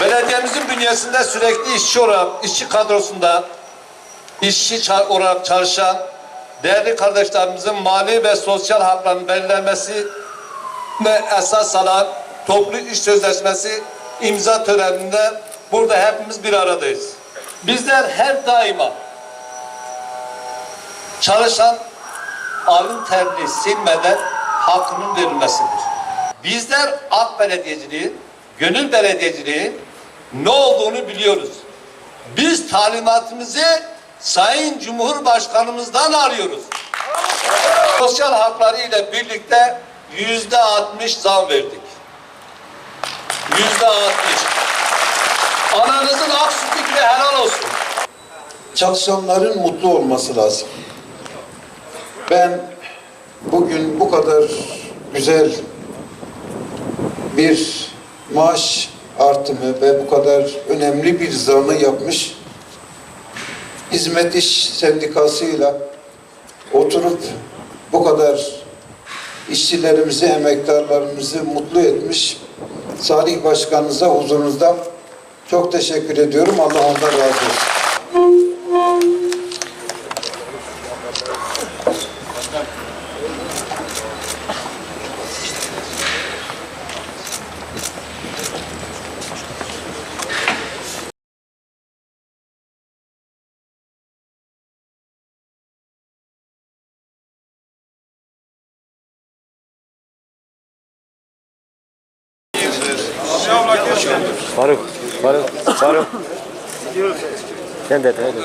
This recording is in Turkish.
Belediyemizin bünyesinde sürekli işçi olarak, işçi kadrosunda işçi olarak çalışan değerli kardeşlerimizin mali ve sosyal haklarının belirlenmesi ve esas alan toplu iş sözleşmesi imza töreninde burada hepimiz bir aradayız. Bizler her daima çalışan alın terini silmeden hakkının verilmesidir. Bizler ak belediyeciliği, gönül belediyeciliği ne olduğunu biliyoruz. Biz talimatımızı Sayın Cumhurbaşkanımızdan alıyoruz. Sosyal hakları ile birlikte yüzde altmış zam verdik. Yüzde altmış. Ananızın ak sütü gibi helal. Çalışanların mutlu olması lazım. Ben bugün bu kadar güzel bir maaş artımı ve bu kadar önemli bir zamı yapmış Hizmet İş Sendikası'yla oturup bu kadar işçilerimizi, emektarlarımızı mutlu etmiş Salih Başkanınıza huzurunuzda çok teşekkür ediyorum. Allah ondan razı olsun. Faruk, Faruk, Faruk. Sen de hadi.